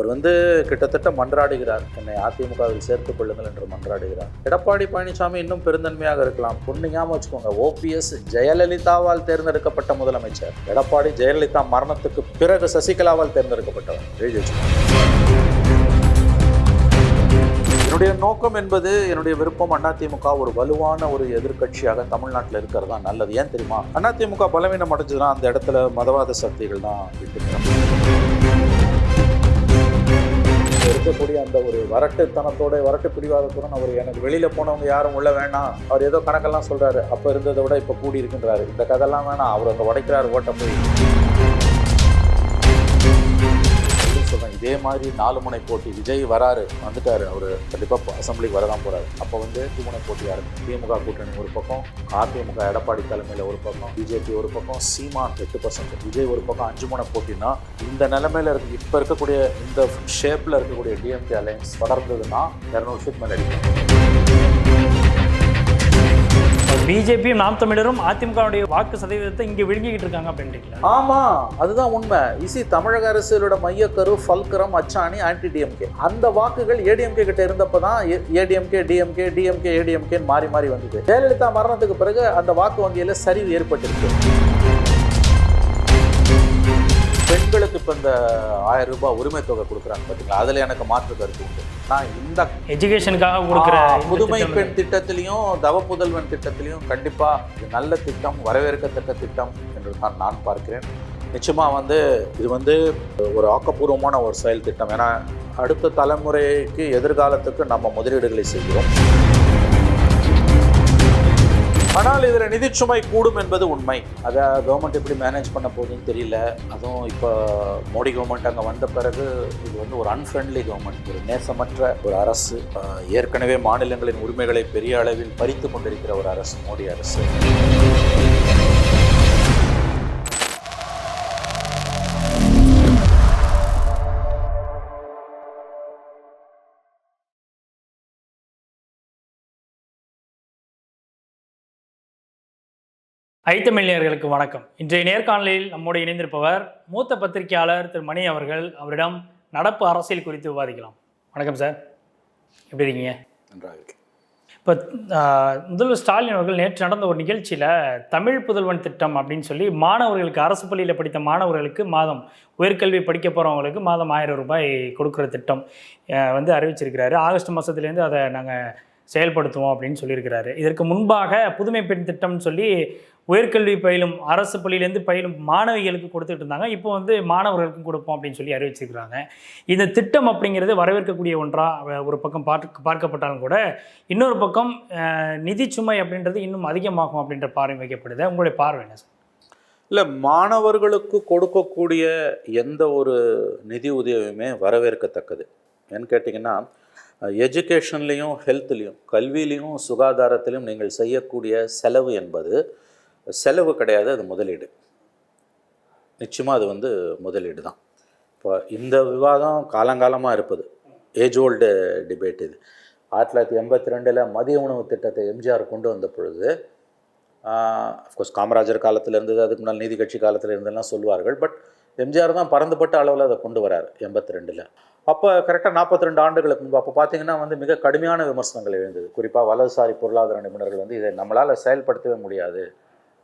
அவர் வந்து கிட்டத்தட்ட மன்றாடுகிறார். என்னை அதிமுகவில் சேர்த்துக் கொள்ளுங்கள் என்று மன்றாடுகிறார். எடப்பாடி பழனிசாமி இன்னும் பெருந்தன்மையாக இருக்கலாம். பொண்ணு ஞாபகம் வச்சுக்கோங்க. ஓபிஎஸ் ஜெயலலிதாவால் தேர்ந்தெடுக்கப்பட்ட முதலமைச்சர். எடப்பாடி ஜெயலலிதா மரணத்துக்கு பிறகு சசிகலாவால் தேர்ந்தெடுக்கப்பட்டவர். எழுதி என்னுடைய நோக்கம் என்பது என்னுடைய விருப்பம் அதிமுக ஒரு வலுவான ஒரு எதிர்க்கட்சியாக தமிழ்நாட்டில் இருக்கிறது தான் நல்லது. ஏன் தெரியுமா? அதிமுக பலவீனம் அடைஞ்சதுன்னா அந்த இடத்துல மதவாத சக்திகள் தான் விட்டு இருக்கக்கூடிய அந்த ஒரு வரட்டுத்தனத்தோட வரட்டு பிடிவாதத்துடன் அவர் எனக்கு வெளியில் போனவங்க யாரும் உள்ள வேணாம். அவர் ஏதோ கணக்கெல்லாம் சொல்கிறாரு அப்போ இருந்ததை விட இப்போ கூடி இருக்கின்றாரு. இந்த கதெல்லாம் வேணாம். அவர் அந்த உடைக்கிறாரு ஓட்ட போய் இதே மாதிரி நாலு முனை போட்டி விஜய் வராரு வந்துட்டாரு அவர் கண்டிப்பாக அசம்பிளிக்கு வரதான் போறாரு. அப்போ வந்து முனை போட்டியாக இருக்கும் திமுக கூட்டணி ஒரு பக்கம் அதிமுக எடப்பாடி தலைமையில் ஒரு பக்கம் பிஜேபி ஒரு பக்கம் சீமான் எட்டு பர்சன்ட் விஜய் ஒரு பக்கம் அஞ்சு முனை போட்டினா இந்த நிலைமையில இருக்கு இப்போ இருக்கக்கூடிய இந்த ஷேப்பில் இருக்கக்கூடிய டிஎம்கே அலையன்ஸ் தொடர்ந்ததுன்னா இரநூறு சீட் மேலே அடிக்கும் பிஜேபியும் நாம் தமிழரும் அதிமுகவுடைய வாக்கு சதவீதத்தை இங்கே விழுங்கிக்கிட்டு இருக்காங்க அப்படின்றீங்களா ஆமா அதுதான் உண்மை. இசி தமிழக அரசியலோட மையக்கரு ஃபல்கரம் அச்சாணி ஆன்டி டிஎம்கே அந்த வாக்குகள் ஏடிஎம்கே கிட்ட இருந்தப்போ தான் ஏடிஎம்கே டிஎம்கே டிஎம்கே ஏடிஎம்கேன்னு மாறி மாறி வந்தது. ஜெயலலிதா மரணத்துக்கு பிறகு அந்த வாக்கு வங்கியில் சரிவு ஏற்பட்டிருக்கு. பெண்களுக்கு இப்போ இந்த ஆயிரம் ரூபாய் உரிமை தொகை கொடுக்குறாங்க பார்த்தீங்களா அதில் எனக்கு மாற்று கருத்து உண்டு. நான் இந்த எஜுகேஷனுக்காக கொடுக்குற புதுமை பெண் திட்டத்திலையும் தவ புதல்வன் திட்டத்திலையும் கண்டிப்பா இது நல்ல திட்டம் வரவேற்கத்தக்க திட்டம் என்று தான் நான் பார்க்கிறேன். நிச்சயமா வந்து இது வந்து ஒரு ஆக்கப்பூர்வமான ஒரு செயல் திட்டம். ஏன்னா அடுத்த தலைமுறைக்கு எதிர்காலத்துக்கு நம்ம முதலீடுகளை செய்கிறோம். ஆனால் இதில் நிதிச்சுமை கூடும் என்பது உண்மை. அதை கவர்மெண்ட் எப்படி மேனேஜ் பண்ண போகுதுன்னு தெரியல. அதுவும் இப்போ மோடி கவர்மெண்ட் அங்கே வந்த பிறகு இது வந்து ஒரு அன்ஃப்ரெண்ட்லி கவர்மெண்ட் ஒரு நேசமற்ற ஒரு அரசு. ஏற்கனவே மாநிலங்களின் உரிமைகளை பெரிய அளவில் பறித்து கொண்டிருக்கிற ஒரு அரசு மோடி அரசு. ஐத்தமிழியர்களுக்கு வணக்கம். இன்றைய நேர்காணலில் நம்மோடு இணைந்திருப்பவர் மூத்த பத்திரிகையாளர் திரு மணி அவர்கள். அவரிடம் நடப்பு அரசியல் குறித்து விவாதிக்கலாம். வணக்கம் சார். எப்படி இருக்கீங்க? நன்றாக இருக்கு இப்போ முதல்வர் ஸ்டாலின் அவர்கள் நேற்று நடந்த ஒரு நிகழ்ச்சியில் தமிழ் புதல்வன் திட்டம் அப்படின்னு சொல்லி மாணவர்களுக்கு அரசு பள்ளியில் படித்த மாணவர்களுக்கு மாதம் உயர்கல்வி படிக்க போகிறவங்களுக்கு மாதம் ஆயிரம் ரூபாய் கொடுக்குற திட்டம் வந்து அறிவிச்சிருக்கிறாரு. ஆகஸ்ட் மாதத்துலேருந்து அதை நாங்கள் செயல்படுத்துவோம் அப்படின்னு சொல்லியிருக்கிறாரு. இதற்கு முன்பாக புதுமை பெண் திட்டம்னு சொல்லி உயர்கல்வி பயிலும் அரசு பள்ளியிலேருந்து பயிலும் மாணவிகளுக்கு கொடுத்துட்டு இருந்தாங்க. இப்போ வந்து மாணவர்களுக்கும் கொடுப்போம் அப்படின்னு சொல்லி அறிவிச்சிருக்கிறாங்க. இந்த திட்டம் அப்படிங்கிறது வரவேற்கக்கூடிய ஒன்றாக ஒரு பக்கம் பார்க்க பார்க்கப்பட்டாலும் கூட இன்னொரு பக்கம் நிதி சுமை அப்படின்றது இன்னும் அதிகமாகும் அப்படின்ற பார்வை வைக்கப்படுது. உங்களுடைய பார்வை என்ன சார்? இல்லை மாணவர்களுக்கு கொடுக்கக்கூடிய எந்த ஒரு நிதி உதவியுமே வரவேற்கத்தக்கது. ஏன்னு கேட்டிங்கன்னா எஜுகேஷன்லேயும் ஹெல்த்லேயும் கல்வியிலையும் சுகாதாரத்திலையும் நீங்கள் செய்யக்கூடிய செலவு என்பது செலவு கிடையாது அது முதலீடு. நிச்சயமாக அது வந்து முதலீடு தான். இப்போ இந்த விவாதம் காலங்காலமாக இருப்பது. ஏஜ் ஓல்டு டிபேட் இது. ஆயிரத்தி தொள்ளாயிரத்தி எண்பத்தி ரெண்டில் மதிய உணவு திட்டத்தை எம்ஜிஆர் கொண்டு வந்த பொழுது அஃப்கோர்ஸ் காமராஜர் காலத்தில் இருந்தது அதுக்கு முன்னால் நீதி கட்சி காலத்தில் இருந்தெல்லாம் சொல்லுவார்கள். பட் எம்ஜிஆர் தான் பறந்துபட்ட அளவில் அதை கொண்டு வரார் எண்பத்தி ரெண்டில் அப்போ கரெக்டாக நாற்பத்தி ரெண்டு ஆண்டுகளுக்கு முன்பு அப்போ பார்த்தீங்கன்னா வந்து மிக கடுமையான விமர்சனங்கள் எழுந்தது. குறிப்பாக வலதுசாரி பொருளாதார நிபுணர்கள் வந்து இதை நம்மளால் செயல்படுத்தவே முடியாது.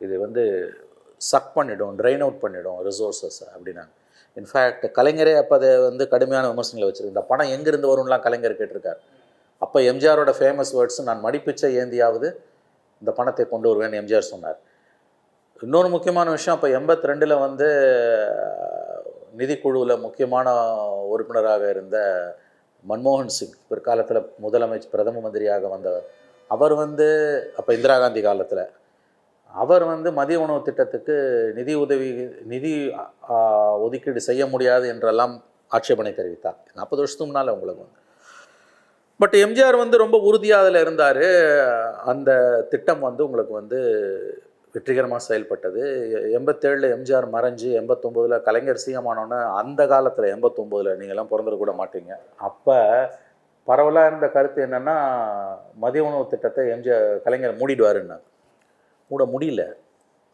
இது வந்து சக் பண்ணிடும் ட்ரைன் அவுட் பண்ணிடும் ரிசோர்ஸஸ் அப்படின்னாங்க. இன்ஃபேக்ட் கலைஞரே அப்போ அதை வந்து கடுமையான விமர்சனங்களை வச்சுருக்கு இந்த பணம் எங்கேருந்து வரும்லாம் கலைஞர் கேட்டிருக்கார். அப்போ எம்ஜிஆரோட ஃபேமஸ் வேர்ட்ஸ் நான் மடிப்பிச்சை ஏந்தியாவது இந்த பணத்தை கொண்டு வருவேன் எம்ஜிஆர் சொன்னார். இன்னொரு முக்கியமான விஷயம் அப்போ எண்பத்தி ரெண்டில் வந்து நிதிக்குழுவில் முக்கியமான உறுப்பினராக இருந்த மன்மோகன் சிங் பிற்காலத்தில் முதலமைச்சர் பிரதம மந்திரியாக வந்தவர். அவர் வந்து அப்போ இந்திரா காந்தி காலத்தில் அவர் வந்து மதிய உணவு திட்டத்துக்கு நிதி உதவி நிதி ஒதுக்கீடு செய்ய முடியாது என்றெல்லாம் ஆட்சேபனை தெரிவித்தார். நாற்பது வருஷத்துக்கு முன்னால் உங்களுக்கு வந்து. பட் எம்ஜிஆர் வந்து ரொம்ப உறுதியாக அதில் இருந்தார். அந்த திட்டம் வந்து உங்களுக்கு வந்து வெற்றிகரமாக செயல்பட்டது. எண்பத்தேழில் எம்ஜிஆர் மறைஞ்சு எண்பத்தொம்போதில் கலைஞர் சிஎம் அந்த காலத்தில் எண்பத்தொம்போதில் நீங்கள்லாம் பிறந்துட கூட மாட்டீங்க. அப்போ பரவலாக இருந்த கருத்து என்னென்னா மதிய உணவு திட்டத்தை எம்ஜிஆர் கலைஞர் மூடிடுவாருன்னாங்க. மூட முடியல.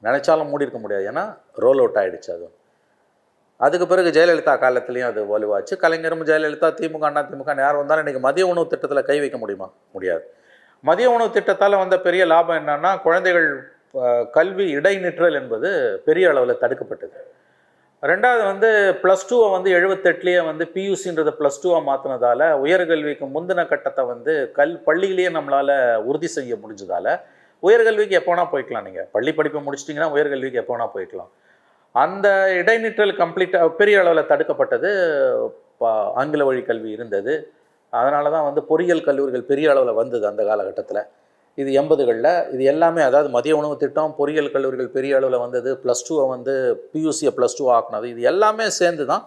நினச்சாலும் மூடி இருக்க முடியாது. ஏன்னா ரோல் அவுட் ஆகிடுச்சு அது. அதுக்கு பிறகு ஜெயலலிதா காலத்துலேயும் அது வலுவாச்சு. கலைஞரும் ஜெயலலிதா திமுக அண்ணா திமுக யார் வந்தாலும் இன்றைக்கி மதிய உணவு திட்டத்தில் கை வைக்க முடியுமா? முடியாது. மதிய உணவு திட்டத்தால் வந்த பெரிய லாபம் என்னென்னா குழந்தைகள் கல்வி இடைநிற்றல் என்பது பெரிய அளவில் தடுக்கப்பட்டது. ரெண்டாவது வந்து ப்ளஸ் டூவை வந்து எழுபத்தெட்டுலேயே வந்து பியூசின்றதை ப்ளஸ் டூவாக மாற்றினதால உயர்கல்விக்கு முந்தின கட்டத்தை வந்து கல் பள்ளியிலேயே நம்மளால் உறுதி செய்ய முடிஞ்சதால் உயர்கல்விக்கு எப்போ வேணால் போய்க்கலாம் நீங்கள் பள்ளி படிப்பை முடிச்சிட்டிங்கன்னா உயர்கல்விக்கு எப்போ வேணால் போய்க்கலாம். அந்த இடைநிற்றல் கம்ப்ளீட்டாக பெரிய அளவில் தடுக்கப்பட்டது ஆங்கில வழி கல்வி இருந்தது. அதனால தான் வந்து பொறியியல் கல்லூரிகள் பெரிய அளவில் வந்தது அந்த காலகட்டத்தில். இது எண்பதுகளில் இது எல்லாமே அதாவது மதிய உணவு திட்டம் பொறியியல் கல்லூரிகள் பெரிய அளவில் வந்தது ப்ளஸ் டூவை வந்து பியூசியை ப்ளஸ் டூ ஆக்குனது இது எல்லாமே சேர்ந்து தான்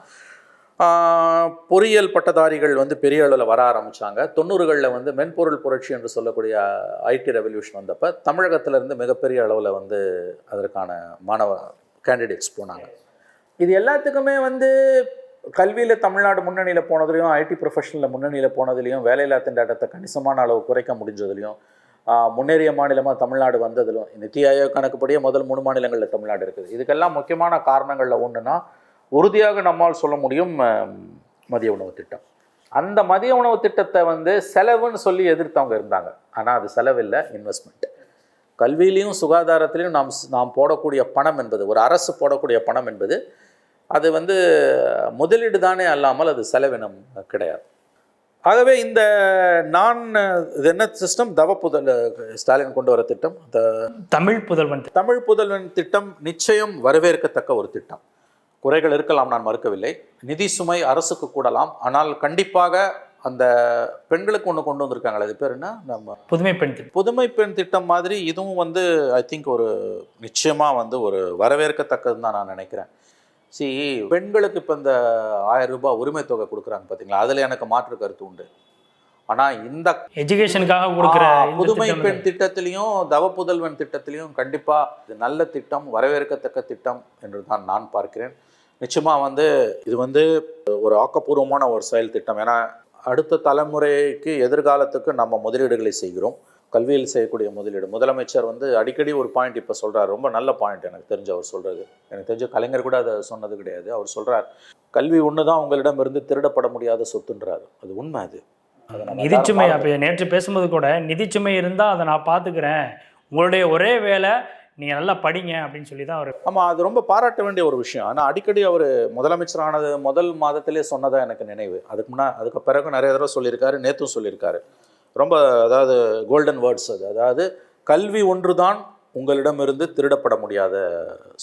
பொறியியல் பட்டதாரிகள் வந்து பெரிய அளவில் வர ஆரம்பித்தாங்க தொண்ணூறுகளில் வந்து மென்பொருள் புரட்சி என்று சொல்லக்கூடிய ஐடி ரெவல்யூஷன் வந்தப்போ தமிழகத்திலேருந்து மிகப்பெரிய அளவில் வந்து அதற்கான மாணவ கேண்டிடேட்ஸ் போனாங்க. இது எல்லாத்துக்குமே வந்து கல்வியில் தமிழ்நாடு முன்னணியில் போனதுலையும் ஐடி ப்ரொஃபஷனில் முன்னணியில் போனதுலையும் வேலையில்லா திண்டாட்டத்தை கணிசமான அளவு குறைக்க முடிஞ்சதுலையும் முன்னேறிய மாநிலமாக தமிழ்நாடு வந்ததிலும் நித்தி ஆயோக் கணக்குப்படியே முதல் மூணு மாநிலங்களில் தமிழ்நாடு இருக்குது. இதுக்கெல்லாம் முக்கியமான காரணங்களில் ஒன்றுனா உறுதியாக நம்மால் சொல்ல முடியும் மதிய உணவு திட்டம். அந்த மதிய உணவு திட்டத்தை வந்து செலவுன்னு சொல்லி எதிர்த்தவங்க இருந்தாங்க. ஆனால் அது செலவில்லை இன்வெஸ்ட்மெண்ட் கல்வியிலையும் சுகாதாரத்திலையும் நாம் நாம் போடக்கூடிய பணம் என்பது ஒரு அரசு போடக்கூடிய பணம் என்பது அது வந்து முதலீடு தானே அல்லாமல் அது செலவினம் கிடையாது. ஆகவே இந்த நான் இது என்ன சிஸ்டம் தவ புதல் ஸ்டாலின் கொண்டு வர திட்டம். தமிழ் புதல்வன். தமிழ் புதல்வன் திட்டம் நிச்சயம் வரவேற்கத்தக்க ஒரு திட்டம். குறைகள் இருக்கலாம் நான் மறுக்கவில்லை. நிதி சுமை அரசுக்கு கூடலாம். ஆனால் கண்டிப்பாக அந்த பெண்களுக்கு ஒன்று கொண்டு வந்திருக்காங்களே அது பேர் என்ன? நம்ம புதுமை பெண் திட்டம். புதுமை பெண் திட்டம் மாதிரி இதுவும் வந்து ஐ திங்க் ஒரு நிச்சயமாக வந்து ஒரு வரவேற்கத்தக்கதுன்னு தான் நான் நினைக்கிறேன். சி பெண்களுக்கு இப்போ இந்த ஆயிரம் ரூபாய் உரிமை தொகை கொடுக்குறாங்க பார்த்தீங்களா அதில் எனக்கு மாற்று கருத்து உண்டு. ஆனால் இந்த எஜுகேஷனுக்காக கொடுக்குற புதுமை பெண் திட்டத்திலையும் தவ புதல்வன் திட்டத்திலையும் கண்டிப்பாக இது நல்ல திட்டம் வரவேற்கத்தக்க திட்டம் என்று தான் நான் பார்க்கிறேன். நிச்சயமாக வந்து இது வந்து ஒரு ஆக்கப்பூர்வமான ஒரு செயல் திட்டம். ஏன்னா அடுத்த தலைமுறைக்கு எதிர்காலத்துக்கு நம்ம முதலீடுகளை செய்கிறோம். கல்வியில் செய்யக்கூடிய முதலீடு. முதலமைச்சர் வந்து அடிக்கடி ஒரு பாயிண்ட் இப்போ சொல்கிறார் ரொம்ப நல்ல பாயிண்ட் எனக்கு தெரிஞ்சு அவர் சொல்கிறது எனக்கு தெரிஞ்ச கலைஞர் கூட அதை சொன்னது கிடையாது. அவர் சொல்கிறார் கல்வி ஒன்று தான் உங்களிடமிருந்து திருடப்பட முடியாத சொத்துன்றார். அது உண்மை அது. நிதிச்சுமை அப்போ நேற்று பேசும்போது கூட நிதிச்சுமை இருந்தால் அதை நான் பார்த்துக்கிறேன். உங்களுடைய ஒரே வேலை நீங்கள் நல்லா படிங்க அப்படின்னு சொல்லி தான் அவர் ஆமாம் அது ரொம்ப பாராட்ட வேண்டிய ஒரு விஷயம். ஆனால் அடிக்கடி அவர் முதலமைச்சரானது முதல் மாதத்திலே சொன்னதாக எனக்கு நினைவு. அதுக்கு முன்னா அதுக்கு பிறகு நிறைய தடவை சொல்லியிருக்காரு நேற்றும் சொல்லியிருக்காரு. ரொம்ப அதாவது கோல்டன் வேர்ட்ஸ் அது. அதாவது கல்வி ஒன்று தான் உங்களிடமிருந்து திருடப்பட முடியாத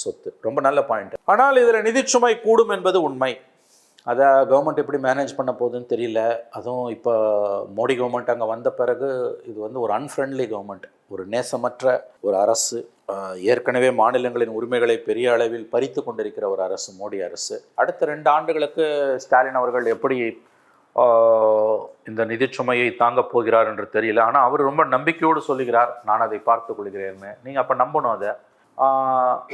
சொத்து. ரொம்ப நல்ல பாயிண்ட் ஆனால் இதில் நிதிச்சுமை கூடும் என்பது உண்மை. அதை கவர்மெண்ட் எப்படி மேனேஜ் பண்ண போகுதுன்னு தெரியல. அதுவும் இப்போ மோடி கவர்மெண்ட் அங்கே வந்த பிறகு இது வந்து ஒரு அன்ஃப்ரெண்ட்லி கவர்மெண்ட் ஒரு நேசமற்ற ஒரு அரசு. ஏற்கனவே மாநிலங்களின் உரிமைகளை பெரிய அளவில் பறித்து கொண்டிருக்கிற ஒரு அரசு மோடி அரசு. அடுத்த ரெண்டு ஆண்டுகளுக்கு ஸ்டாலின் அவர்கள் எப்படி இந்த நிதிச்சுமையை தாங்கப் போகிறார் என்று தெரியல. ஆனால் அவர் ரொம்ப நம்பிக்கையோடு சொல்லுகிறார் நான் அதை பார்த்து கொள்கிறேன்னு. நீங்கள் அப்போ நம்பணும் அதை.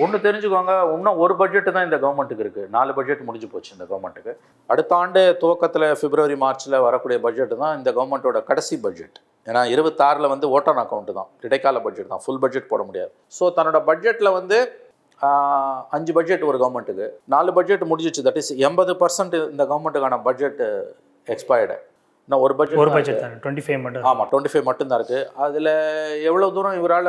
ஒன்று தெரிஞ்சுக்கோங்க இன்னும் ஒரு பட்ஜெட்டு தான் இந்த கவர்மெண்ட்டுக்கு இருக்குது நாலு பட்ஜெட் முடிஞ்சு போச்சு இந்த கவர்மெண்ட்டுக்கு அடுத்த ஆண்டு துவக்கத்தில் பிப்ரவரி மார்ச்சில் வரக்கூடிய பட்ஜெட்டு தான் இந்த கவர்மெண்ட்டோட கடைசி பட்ஜெட் ஏன்னா இருபத்தாறில் வந்து ஓட்டான் அக்கௌண்ட் தான். இடைக்கால பட்ஜெட் தான். ஃபுல் பட்ஜெட் போட முடியாது. ஸோ தன்னோட பட்ஜெட்டில் வந்து அஞ்சு பட்ஜெட் ஒரு கவர்மெண்ட்டுக்கு நாலு பட்ஜெட் முடிஞ்சிச்சு. தட் இஸ் எண்பது பர்சன்ட் இந்த கவர்மெண்ட்டுக்கான பட்ஜெட் எக்ஸ்பயர்டு இன்னும் ஒரு பட்ஜெட் ஒரு பட்ஜெட் தான்? டுவெண்ட்டி ஃபைவ் மட்டும். ஆமாம் டுவெண்ட்டி ஃபைவ் மட்டும்தான் இருக்குது அதில் எவ்வளோ தூரம் இவரால்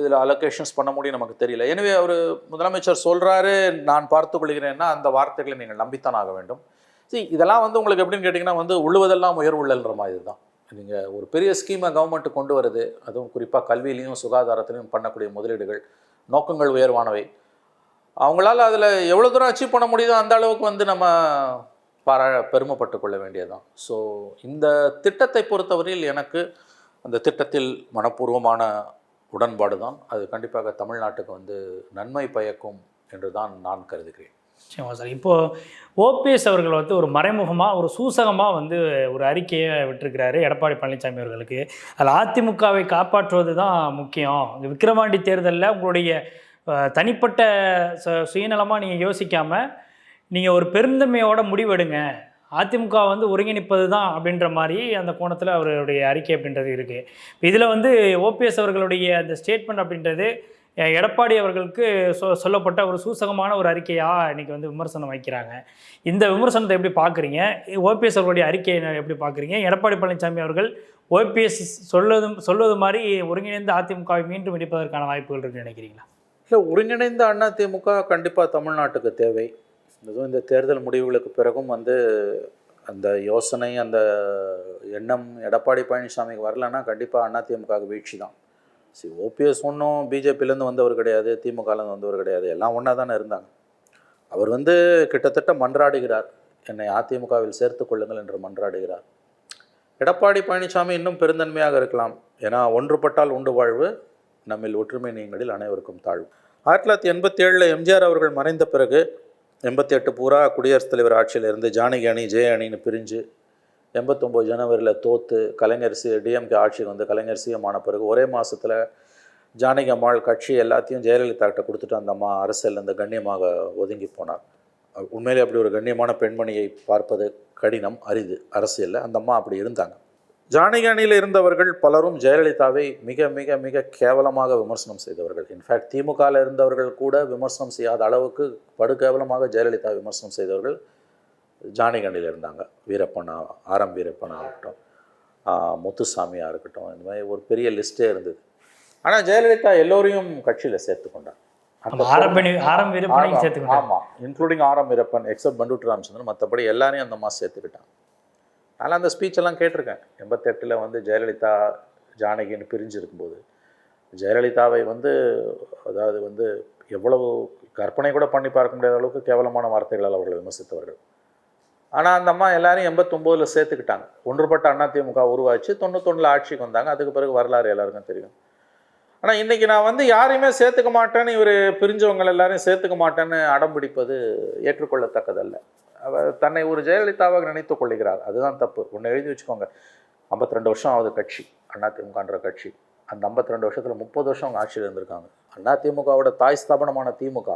இதில் அலோகேஷன்ஸ் பண்ண முடியும் நமக்கு தெரியல. எனவே அவர் முதலமைச்சர் சொல்கிறாரு நான் பார்த்து கொள்கிறேன்னா அந்த வார்த்தைகளை நீங்கள் நம்பித்தான் ஆக வேண்டும். See இதெல்லாம் வந்து உங்களுக்கு எப்படின்னு கேட்டிங்கன்னா வந்து உழுவதெல்லாம் உயர்வுள்ளன்ற மாதிரி தான். நீங்கள் ஒரு பெரிய ஸ்கீமை கவர்மெண்ட் கொண்டு வருது. அதுவும் குறிப்பாக கல்வியிலையும் சுகாதாரத்திலையும் பண்ணக்கூடிய முதலீடுகள் நோக்கங்கள் உயர்வானவை. அவங்களால அதில் எவ்வளோ தூரம் அச்சீவ் பண்ண முடியுதோ அந்த அளவுக்கு வந்து நம்ம பாரா பெருமைப்பட்டு கொள்ள வேண்டியதுதான். ஸோ இந்த திட்டத்தை பொறுத்தவரையில் எனக்கு அந்த திட்டத்தில் மனப்பூர்வமான உடன்பாடு தான் அது கண்டிப்பாக தமிழ்நாட்டுக்கு வந்து நன்மை பயக்கும் என்று தான் நான் கருதுகிறேன். நிச்சயமாக சார். இப்போது ஓபிஎஸ் அவர்கள் வந்து ஒரு மறைமுகமாக ஒரு சூசகமாக வந்து ஒரு அறிக்கையை விட்டுருக்கிறாரு எடப்பாடி பழனிசாமி அவர்களுக்கு. அதில் அதிமுகவை காப்பாற்றுவது தான் முக்கியம். இந்த விக்கிரவாண்டி தேர்தலில் உங்களுடைய தனிப்பட்ட சு சுயநலமாக நீங்கள் யோசிக்காமல் நீங்கள் ஒரு பெருந்தன்மையோட முடிவெடுங்க. அதிமுக வந்து ஒருங்கிணைப்பது தான் அப்படின்ற மாதிரி அந்த கோணத்தில் அவருடைய அறிக்கை அப்படின்றது இருக்குது இதில் வந்து ஓபிஎஸ் அவர்களுடைய அந்த ஸ்டேட்மெண்ட் அப்படின்றது எடப்பாடி அவர்களுக்கு சொ சொல்லப்பட்ட ஒரு சூசகமான ஒரு அறிக்கையாக இன்றைக்கி வந்து விமர்சனம் வைக்கிறாங்க. இந்த விமர்சனத்தை எப்படி பார்க்குறீங்க ஓபிஎஸ் அவர்களுடைய அறிக்கையை எப்படி பார்க்குறீங்க எடப்பாடி பழனிசாமி அவர்கள் ஓபிஎஸ் சொல்வதும் சொல்வது மாதிரி ஒருங்கிணைந்த அதிமுகவை மீண்டும் இடிப்பதற்கான வாய்ப்புகள் இருக்குன்னு நினைக்கிறீங்களா? இல்லை ஒருங்கிணைந்த அண்ணா திமுக கண்டிப்பாக தமிழ்நாட்டுக்கு தேவை. இதுவும் இந்த தேர்தல் முடிவுகளுக்கு பிறகும் வந்து அந்த யோசனை அந்த எண்ணம் எடப்பாடி பழனிசாமிக்கு வரலன்னா கண்டிப்பாக அதிமுகவுக்கு வீழ்ச்சி தான் சரி ஓபிஎஸ் ஒன்றும் பிஜேபியிலேருந்து வந்தவர் கிடையாது திமுகலேருந்து வந்தவர் கிடையாது எல்லாம் ஒன்றா தானே இருந்தாங்க. அவர் வந்து கிட்டத்தட்ட மன்றாடுகிறார். என்னை அதிமுகவில் சேர்த்து கொள்ளுங்கள் என்று மன்றாடுகிறார். எடப்பாடி பழனிசாமி இன்னும் பெருந்தன்மையாக இருக்கலாம். ஏன்னா ஒன்றுபட்டால் உண்டு வாழ்வு நம்மில் ஒற்றுமை நீங்களில் அனைவருக்கும் தாழ்வு. ஆயிரத்தி தொள்ளாயிரத்தி எண்பத்தி ஏழில் எம்ஜிஆர் அவர்கள் மறைந்த பிறகு எண்பத்தி எட்டு பூரா குடியரசுத் தலைவர் ஆட்சியில் இருந்து ஜானகி அணி ஜெய அணின்னு பிரிஞ்சு எண்பத்தொம்போது ஜனவரியில் தோற்று கலைஞர் சி டிஎம்கே ஆட்சிக்கு வந்து கலைஞர் சிஎம் ஆன பிறகு ஒரே மாதத்தில் ஜானகி அம்மாள் கட்சி எல்லாத்தையும் ஜெயலலிதாக்கிட்ட கொடுத்துட்டு அந்த அம்மா அரசியலில் அந்த கண்ணியமாக ஒதுங்கி போனார். உண்மையிலே அப்படி ஒரு கண்ணியமான பெண்மணியை பார்ப்பது கடினம் அரிது. அரசியலில் அந்த அம்மா அப்படி இருந்தாங்க. ஜானகி அணியில் இருந்தவர்கள் பலரும் ஜெயலலிதாவை மிக மிக மிக கேவலமாக விமர்சனம் செய்தவர்கள். இன்ஃபேக்ட் திமுகவில் இருந்தவர்கள் கூட விமர்சனம் செய்யாத அளவுக்கு படுகேவலமாக ஜெயலலிதா விமர்சனம் செய்தவர்கள் ஜானகி அணியில் இருந்தாங்க. வீரப்பனா ஆரம் வீரப்பனா இருக்கட்டும் ஆஹ் முத்துசாமியாக இருக்கட்டும் இந்த மாதிரி ஒரு பெரிய லிஸ்ட்டே இருந்தது. ஆனால் ஜெயலலிதா எல்லோரையும் கட்சியில் சேர்த்து சேர்த்துக்கணும் ஆமாம் இன்க்ளூடிங் ஆரம் வீரப்பன் எக்ஸப்ட் பண்டுட்டு ராமச்சந்திரன் மற்றபடி எல்லாரையும் அந்த மாதிரி சேர்த்துக்கிட்டான் அதனால் அந்த ஸ்பீச் எல்லாம் கேட்டிருக்கேன். எண்பத்தெட்டில் வந்து ஜெயலலிதா ஜானகின்னு பிரிஞ்சு இருக்கும்போது ஜெயலலிதாவை வந்து அதாவது வந்து எவ்வளவு கற்பனை கூட பண்ணி பார்க்க முடியாத அளவுக்கு கேவலமான வார்த்தைகளால் அவர்கள் விமர்சித்தவர்கள். ஆனால் அந்த அம்மா எல்லாரும் எண்பத்தொம்போதில் சேர்த்துக்கிட்டாங்க. ஒன்றுபட்ட அண்ணா திமுக உருவாச்சு. தொண்ணூத்தொன்னில் ஆட்சிக்கு வந்தாங்க. அதுக்கு பிறகு வரலாறு எல்லாருக்கும் தெரியும். ஆனால் இன்றைக்கி நான் வந்து யாரையுமே சேர்த்துக்க மாட்டேன்னு இவர் பிரிஞ்சவங்க எல்லாரையும் சேர்த்துக்க மாட்டேன்னு அடம் பிடிப்பது ஏற்றுக்கொள்ளத்தக்கதல்ல. அவர் தன்னை ஒரு ஜெயலலிதாவாக நினைத்து கொள்கிறார். அதுதான் தப்பு. ஒன்று எழுதி வச்சுக்கோங்க. 52 ரெண்டு வருஷம் ஆகுது கட்சி. அதிமுகன்ற கட்சி. அந்த 52 ரெண்டு வருஷத்தில் முப்பது வருஷம் அவங்க ஆட்சியில் இருந்திருக்காங்க. அதிமுகவோட தாய் ஸ்தாபனமான திமுக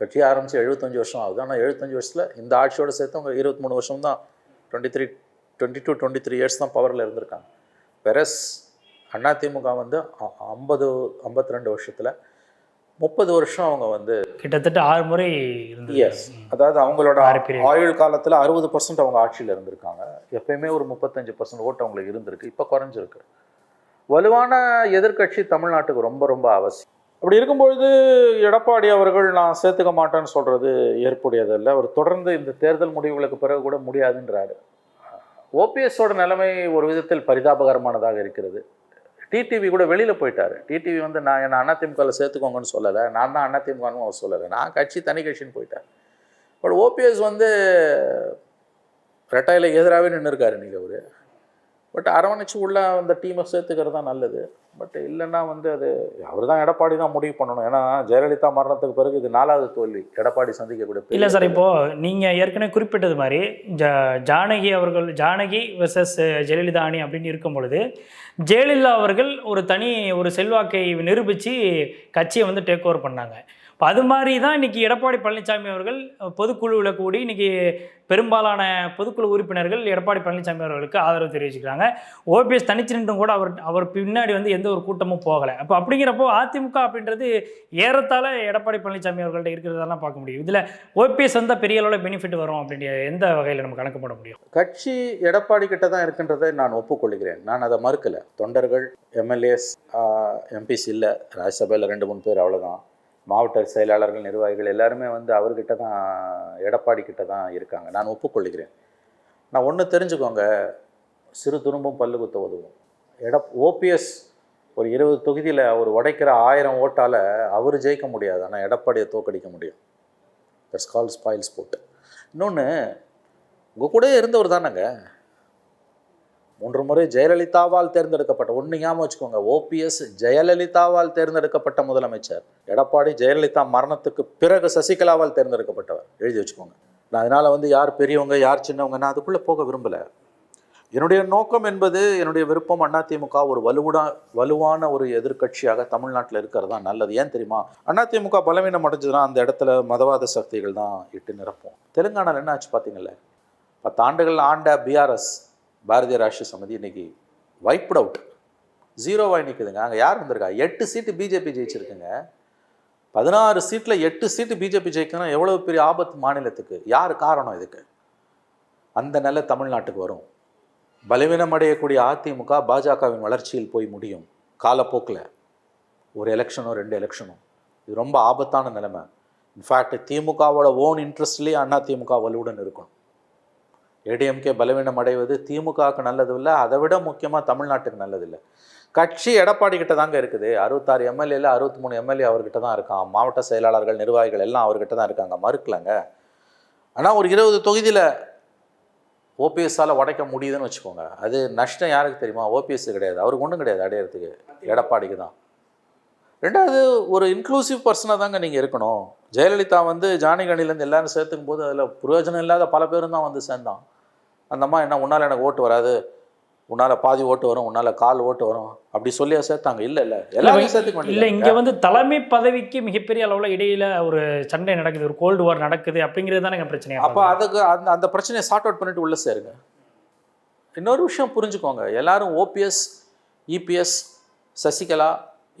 கட்சி ஆரம்பித்து எழுபத்தஞ்சு வருஷம் ஆகுது. ஆனால் எழுபத்தஞ்சு வருஷத்தில் இந்த ஆட்சியோட சேர்த்து அவங்க இருபத்தி மூணு வருஷம் தான் twenty three twenty two twenty three years தான் பவரில் இருந்திருக்காங்க. பெரஸ் அதிமுக வந்து ஐம்பது ஐம்பத்தி ரெண்டு வருஷத்தில் முப்பது வருஷம் அவங்க வந்து கிட்டத்தட்ட ஆறு முறை எஸ் அதாவது அவங்களோட. ஆயுள் காலத்தில் அறுபது பர்சன்ட் அவங்க ஆட்சியில் இருந்திருக்காங்க. எப்பயுமே ஒரு முப்பத்தஞ்சு பர்சன்ட் ஓட்டு அவங்களுக்கு இருந்திருக்கு. இப்போ குறைஞ்சிருக்கு. வலுவான எதிர்க்கட்சி தமிழ்நாட்டுக்கு ரொம்ப ரொம்ப அவசியம். அப்படி இருக்கும்பொழுது எடப்பாடி அவர்கள் நான் சேர்த்துக்க மாட்டேன்னு சொல்கிறது ஏற்புடையதல்ல. அவர் தொடர்ந்து இந்த தேர்தல் முடிவுகளுக்கு பிறகு கூட முடியாதுன்றாரு. ஓபிஎஸோட நிலைமை ஒரு விதத்தில் பரிதாபகரமானதாக இருக்கிறது. டிடிவி கூட வெளியில் போயிட்டார். டிடிவி வந்து நான் என்ன அதிமுகவில் சேர்த்துக்கோங்கன்னு சொல்லலை. நான் தான் அதிமுகன்னு அவர் சொல்லலை. நான் கட்சி தனி கட்சின்னு போயிட்டேன் பட் ஓபிஎஸ் வந்து ரெட்டாயில் எதிராகவே நின்று இருக்காரு அவர். பட் அரவணைச்சு உள்ள அந்த டீமை சேர்த்துக்கிறது தான் நல்லது. பட் இல்லைன்னா வந்து அது அவர் தான் எடப்பாடி தான் முடிவு பண்ணணும். ஏன்னா ஜெயலலிதா மரணத்துக்கு பிறகு இது நாலாவது தோல்வி. எடப்பாடி சந்திக்கக்கூடிய இல்லை சார் இப்போ நீங்கள் ஏற்கனவே குறிப்பிட்டது மாதிரி ஜ ஜானகி அவர்கள் ஜானகி வெர்சஸ் ஜெயலலிதா அணி அப்படின்னு இருக்கும் பொழுது ஜெயலலிதா அவர்கள் ஒரு தனி ஒரு செல்வாக்கை நிரூபித்து கட்சியை வந்து டேக் ஓவர் பண்ணாங்க. இப்போ அது மாதிரி தான் இன்றைக்கி எடப்பாடி பழனிசாமி அவர்கள் பொதுக்குழுவில் கூடி இன்றைக்கி பெரும்பாலான பொதுக்குழு உறுப்பினர்கள் எடப்பாடி பழனிசாமி அவர்களுக்கு ஆதரவு தெரிவிச்சுக்கிறாங்க. ஓபிஎஸ் தனிச்சு நின்றும் கூட அவர் அவர் பின்னாடி வந்து எந்த ஒரு கூட்டமும் போகலை. அப்போ அப்படிங்கிறப்போ அதிமுக அப்படின்றது ஏறத்தாழ எடப்பாடி பழனிசாமி அவர்கள்ட்ட இருக்கிறதெல்லாம் பார்க்க முடியும். இதில் ஓபிஎஸ் வந்தால் பெரிய அளவில் பெனிஃபிட் வரும் அப்படின்ற எந்த வகையில் நம்ம கணக்கு போட முடியும்? கட்சி எடப்பாடி கிட்ட தான் இருக்கின்றதை நான் ஒப்புக்கொள்கிறேன். நான் அதை மறுக்கலை. தொண்டர்கள் எம்எல்ஏஸ் எம்பிஸ் இல்லை. ராஜ்யசபையில் ரெண்டு மூணு பேர் அவ்வளோதான் மாவட்ட செயலாளர்கள் நிர்வாகிகள் எல்லாருமே வந்து அவர்கிட்ட தான் எடப்பாடி கிட்ட தான் இருக்காங்க. நான் ஒப்புக்கொள்கிறேன். நான் ஒன்று தெரிஞ்சுக்கோங்க. சிறு துரும்பும் பல்லு குத்த உதவும். எட ஓபிஎஸ் ஒரு இருபது தொகுதியில் அவர் உடைக்கிற ஆயிரம் ஓட்டால் அவர் ஜெயிக்க முடியாது. ஆனால் எடப்பாடியை தோக்கடிக்க முடியும். தட்ஸ் கால் ஸ்பாயில் ஸ்போர்ட் இன்னொன்று உங்கள் கூட இருந்தவர் தானேங்க. மூன்று முறை ஜெயலலிதாவால் தேர்ந்தெடுக்கப்பட்ட ஒன்று ஞாபகம் வச்சுக்கோங்க ஓபிஎஸ் ஜெயலலிதாவால் தேர்ந்தெடுக்கப்பட்ட முதலமைச்சர் எடப்பாடி ஜெயலலிதா மரணத்துக்கு பிறகு சசிகலாவால் தேர்ந்தெடுக்கப்பட்டவர். எழுதி வச்சுக்கோங்க. நான் அதனால் வந்து யார் பெரியவங்க யார் சின்னவங்க நான் அதுக்குள்ளே போக விரும்பலை. என்னுடைய நோக்கம் என்பது என்னுடைய விருப்பம் அதிமுக ஒரு வலுவுடா வலுவான ஒரு எதிர்க்கட்சியாக தமிழ்நாட்டில் இருக்கிறது தான் நல்லது. ஏன் தெரியுமா? அதிமுக பலவீனம் அடைஞ்சதுன்னா அந்த இடத்துல மதவாத சக்திகள் தான் இட்டு நிரப்போம். தெலுங்கானாவில் என்ன ஆச்சு பார்த்தீங்களே பத்தாண்டுகள் ஆண்ட பிஆர்எஸ் பாரதிய ராஷ்டிரிய சமிதி இன்னைக்கு வைப்ட் அவுட் ஜீரோவாக நிற்குதுங்க அங்கே யார் வந்திருக்கா? எட்டு சீட்டு பிஜேபி ஜெயிச்சிருக்குங்க. பதினாறு சீட்டில் எட்டு சீட்டு பிஜேபி ஜெயிக்கணும் எவ்வளோ பெரிய ஆபத்து மாநிலத்துக்கு? யார் காரணம் இதுக்கு? அந்த நிலை தமிழ்நாட்டுக்கு வரும். பலவீனம் அடையக்கூடிய அதிமுக பாஜகவின் வளர்ச்சியில் போய் முடியும். காலப்போக்கில். ஒரு எலெக்ஷனோ ரெண்டு எலெக்ஷனோ இது ரொம்ப ஆபத்தான நிலைமை. இன்ஃபேக்ட் திமுகவோட ஓன் இன்ட்ரெஸ்ட்லேயே அண்ணா திமுக வலுவுடன் இருக்கும் ஏடிஎம்கே பலவீனம் அடைவது திமுகவுக்கு நல்லது இல்லை அதை விட முக்கியமாக தமிழ்நாட்டுக்கு நல்லதில்லை. கட்சி எடப்பாடி கிட்ட தாங்க இருக்குது. அறுபத்தாறு எம்எல்ஏல அறுபத்தி மூணு எம்எல்ஏ அவர்கிட்ட தான் இருக்கான் மாவட்ட செயலாளர்கள் நிர்வாகிகள் எல்லாம் அவர்கிட்ட தான் இருக்காங்க. மறுக்கலாங்க. ஆனால் ஒரு இருபது தொகுதியில் ஓபிஎஸ்ஸால் உடைக்க முடியுதுன்னு வச்சுக்கோங்க. அது நஷ்டம் யாருக்கு தெரியுமா? ஓபிஎஸ் கிடையாது. அவருக்கு ஒன்றும் கிடையாது அடையிறதுக்கு. எடப்பாடிக்கு தான். ரெண்டாவது ஒரு இன்க்ளூசிவ் பர்சனாக தாங்க நீங்கள் இருக்கணும். ஜெயலலிதா வந்து ஜானகணிலேருந்து எல்லாரும் சேர்த்துக்கும் போது அதில் பிரயோஜனம் இல்லாத பல பேரும் தான் வந்து சேர்ந்தான். அந்த அம்மா என்ன உன்னால் எனக்கு ஓட்டு வராது. உன்னால் பாதி ஓட்டு வரும் உன்னால் கால் ஓட்டு வரும். அப்படி சொல்லியா சேர்த்தாங்க. இல்லை இல்லை. எல்லாரையும் சேர்த்துக்க இல்ல இங்க வந்து தலைமை பதவிக்கு மிகப்பெரிய அளவுல இடையில ஒரு சண்டை நடக்குது ஒரு கோல்டு வார் நடக்குது அப்படிங்கிறது தானே பிரச்சனையா அப்போ அதுக்கு அந்த அந்த பிரச்சனையை சார்ட் அவுட் பண்ணிட்டு உள்ளே சேருங்க. இன்னொரு விஷயம் புரிஞ்சுக்கோங்க. எல்லாரும் ஓபிஎஸ் இபிஎஸ் சசிகலா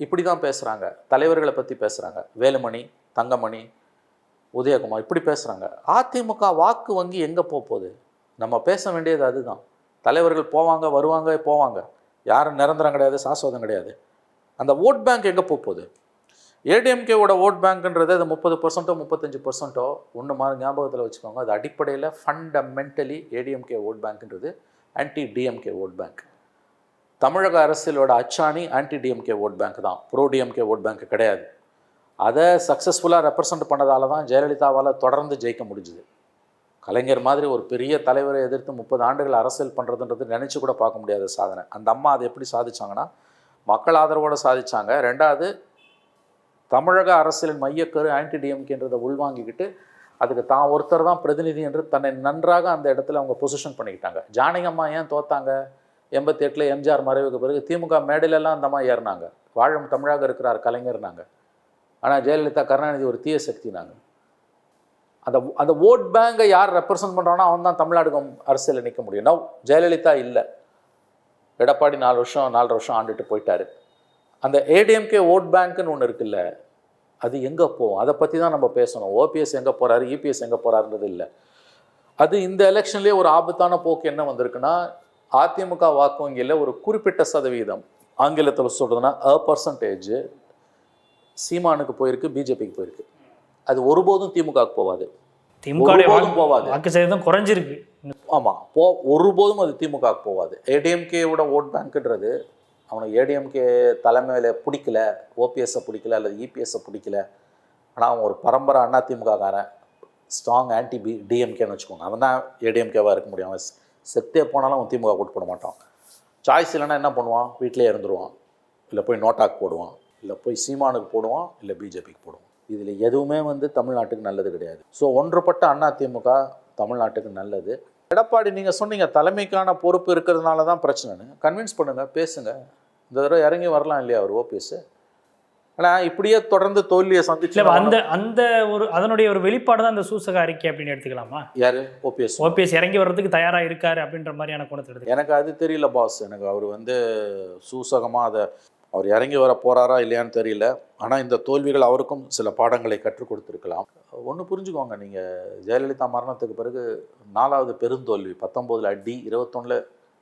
இப்படி தான் பேசுகிறாங்க தலைவர்களை பற்றி பேசுகிறாங்க வேலுமணி தங்கமணி உதயகுமார் இப்படி பேசுகிறாங்க அதிமுக வாக்கு வங்கி எங்கே போகுது? நம்ம பேச வேண்டியது அதுதான். தலைவர்கள் போவாங்க வருவாங்க போவாங்க. யாரும் நிரந்தரம் கிடையாது சாஸ்வதம் கிடையாது. அந்த ஓட் பேங்க் எங்கே போகுது? ஏடிஎம்கேவோட ஓட் பேங்க்ன்றது அது முப்பது பர்சன்ட்டோ முப்பத்தஞ்சு பர்சன்ட்டோ ஒன்று மாதிரி ஞாபகத்தில் வச்சுக்கோங்க. அது அடிப்படையில் ஃபண்டமெண்டலி ஏடிஎம்கே ஓட் பேங்க்ன்றது ஆன்டி டிஎம்கே ஓட் பேங்க் தமிழக அரசியலோட அச்சாணி ஆன்டி டிஎம்கே ஓட் பேங்க் தான். ப்ரோ டிஎம்கே ஓட் பேங்க் கிடையாது. அதை சக்ஸஸ்ஃபுல்லாக ரெப்ரசன்ட் பண்ணதால தான் ஜெயலலிதாவால் தொடர்ந்து ஜெயிக்க முடிஞ்சுது. கலைஞர் மாதிரி ஒரு பெரிய தலைவரை எதிர்த்து முப்பது ஆண்டுகள் அரசியல் பண்ணுறதுன்றது நினச்சி கூட பார்க்க முடியாத சாதனை. அந்த அம்மா அதை எப்படி சாதிச்சாங்கன்னா மக்கள் ஆதரவோடு சாதித்தாங்க ரெண்டாவது தமிழக அரசியலின் மையக்கரு ஆன்டி டிஎம்கேன்றதை உள்வாங்கிக்கிட்டு அதுக்கு தான் ஒருத்தர் தான் பிரதிநிதி என்று தன்னை நன்றாக அந்த இடத்துல அவங்க பொசிஷன் பண்ணிக்கிட்டாங்க. ஜானகம்மா ஏன் தோத்தாங்க? எண்பத்தி எட்டில் எம்ஜிஆர் மறைவுக்கு பிறகு திமுக மேடையிலெல்லாம் அந்த அம்மா ஏறினாங்க. வாழும் தமிழாக இருக்கிறார் கலைஞர்னாங்க. ஆனால் ஜெயலலிதா கருணாநிதி ஒரு தீய சக்தினாங்க அந்த அந்த ஓட் பேங்கை யார் ரெப்ரசன்ட் பண்ணுறானோ அவன் தான் தமிழ்நாடு அரசியலில் நிற்க முடியும். நவ் ஜெயலலிதா இல்லை. எடப்பாடி நாலு வருஷம் நாலு வருஷம் ஆண்டுட்டு போயிட்டாரு. அந்த ஏடிஎம்கே ஓட் பேங்க்னு ஒன்று இருக்குல்ல அது எங்கே போகும்? அதை பற்றி தான் நம்ம பேசணும். ஓபிஎஸ் எங்கே போகிறாரு இபிஎஸ் எங்கே போகிறாருன்றது இல்லை. அது இந்த எலெக்ஷன்லேயே ஒரு ஆபத்தான போக்கு என்ன வந்திருக்குன்னா அதிமுக வாக்கு வங்கியில் ஒரு குறிப்பிட்ட சதவீதம் ஆங்கிலத்தில் சொல்கிறதுனா அ பர்சன்டேஜ் சீமானுக்கு போயிருக்கு பிஜேபிக்கு போயிருக்கு. அது ஒருபோதும் திமுகவுக்கு போகாது திமுக போகாது வாக்கு சதவீதம் குறைஞ்சிருக்கு. ஆமாம் போ ஒருபோதும் அது திமுகவுக்கு போகாது ஏடிஎம்கேவோட ஓட் பேங்க்ன்றது அவனுக்கு ஏடிஎம்கே தலைமையில் பிடிக்கல ஓபிஎஸ்ஸை பிடிக்கல அல்லது இபிஎஸ்ஸை பிடிக்கல. ஆனால் அவன் ஒரு பரம்பரை அண்ணா திமுககாரன் ஸ்ட்ராங் ஆன்டி பி டிஎம்கேன்னு வச்சுக்கோங்க. அவன் தான் ஏடிஎம்கேவாக இருக்க முடியும். அவன் செத்தே போனாலும் அவன் திமுக ஓட்டு போட மாட்டான். சாய்ஸ் இல்லைன்னா என்ன பண்ணுவான்? வீட்டிலே இருந்துருவான். இல்லை போய் நோட்டாக்கு போடுவான். இல்லை போய் சீமானுக்கு போடுவான். இல்லை பிஜேபிக்கு போடுவான். இதில் எதுவுமே வந்து தமிழ்நாட்டுக்கு நல்லது கிடையாது. ஸோ ஒன்றுபட்ட அண்ணா திமுக தமிழ்நாட்டுக்கு நல்லது. எடப்பாடி நீங்கள் சொன்னீங்க தலைமைக்கான பொறுப்பு இருக்கிறதுனால தான் பிரச்சனைன்னு. கன்வின்ஸ் பண்ணுங்கள் பேசுங்க. இந்த தடவை இறங்கி வரலாம் இல்லையா அவர் ஓபிஎஸ் ஆனால் இப்படியே தொடர்ந்து தோல்வியை சந்திச்சு அந்த அந்த ஒரு அதனுடைய ஒரு வெளிப்பாடு தான் இந்த சூசக அறிக்கை அப்படின்னு எடுத்துக்கலாமா? யாரு? ஓபிஎஸ் ஓபிஎஸ் இறங்கி வர்றதுக்கு தயாரா இருக்காரு அப்படின்ற மாதிரியான கோணத்தில் எடுத்து எனக்கு அது தெரியல பாஸ் எனக்கு அவர் வந்து சூசகமாக அதை அவர் இறங்கி வர போறாரா இல்லையான்னு தெரியல. ஆனால் இந்த தோல்விகள் அவருக்கும் சில பாடங்களை கற்றுக் கொடுத்துருக்கலாம். ஒன்று புரிஞ்சுக்கோங்க. நீங்கள் ஜெயலலிதா மரணத்துக்கு பிறகு நாலாவது பெருந்தோல்வி பத்தொம்போதில் அடி இருபத்தொன்னில்